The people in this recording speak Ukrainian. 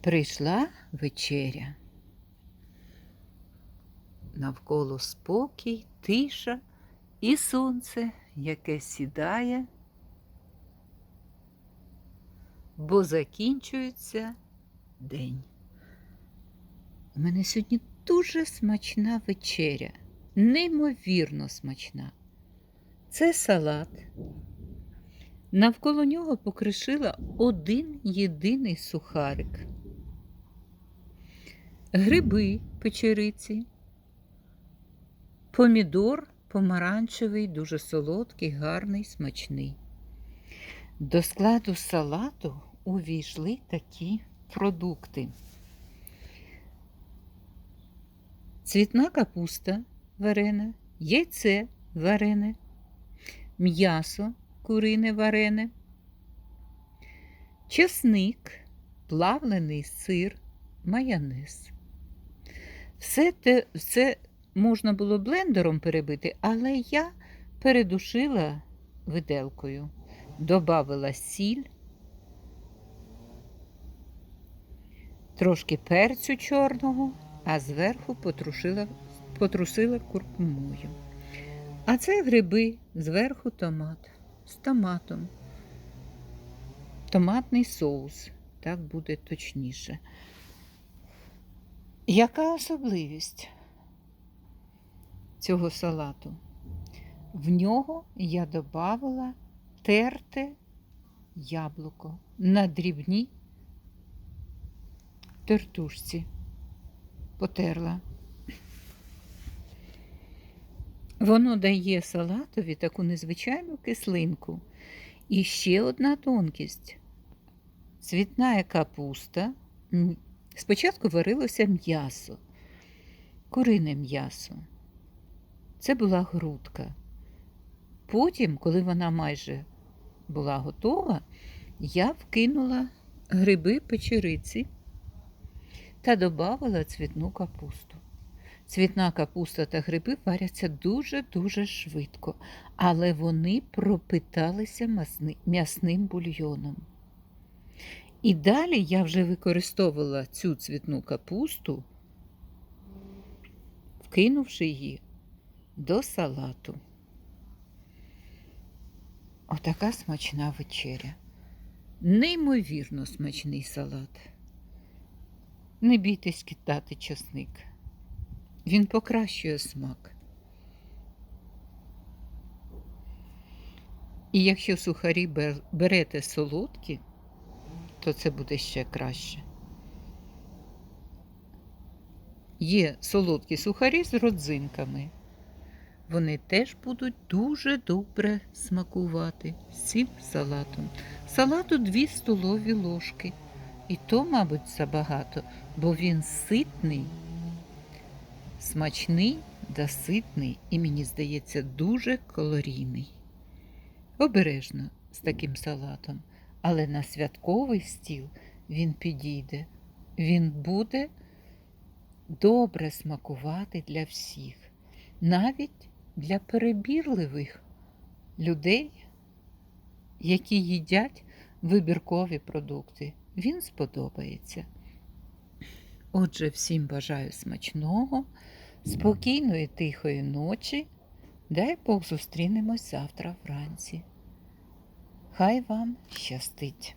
Прийшла вечеря. Навколо спокій, тиша і сонце, яке сідає, бо закінчується день. У мене сьогодні дуже смачна вечеря, неймовірно смачна. Це салат. Навколо нього покришила один єдиний сухарик. Гриби печериці, помідор помаранчевий, дуже солодкий, гарний, смачний. До складу салату увійшли такі продукти. Цвітна капуста варене, яйце варене, м'ясо курине варене, чесник, плавлений сир, майонез. Все те, все можна було блендером перебити, але я передушила виделкою, добавила сіль, трошки перцю чорного, а зверху потрушила, потрусила куркумою. А це гриби, зверху томат з томатом. Томатний соус, так буде точніше. Яка особливість цього салату? В нього я додавала терте яблуко на дрібній тертушці. Потерла. Воно дає салатові таку незвичайну кислинку. І ще одна тонкість. Цвітна капуста. Спочатку варилося м'ясо, курине м'ясо. Це була грудка. Потім, коли вона майже була готова, я вкинула гриби печериці та додавала цвітну капусту. Цвітна капуста та гриби варяться дуже-дуже швидко, але вони пропиталися м'ясним бульйоном. І далі я вже використовувала цю цвітну капусту, вкинувши її до салату. Отака смачна вечеря. Неймовірно смачний салат. Не бійтесь кидати часник. Він покращує смак. І якщо сухарі берете солодкі, то це буде ще краще. Є солодкі сухарі з родзинками. Вони теж будуть дуже добре смакувати з цим салатом. Салату 2 столові ложки. І то, мабуть, забагато, бо він ситний смачний да ситний і, мені здається, дуже калорійний. Обережно з таким салатом, але на святковий стіл він підійде. Він буде добре смакувати для всіх, навіть для перебірливих людей, які їдять вибіркові продукти. Він сподобається. Отже, всім бажаю смачного, спокійної, тихої ночі. Дай Бог зустрінемось завтра вранці. Хай вам щастить!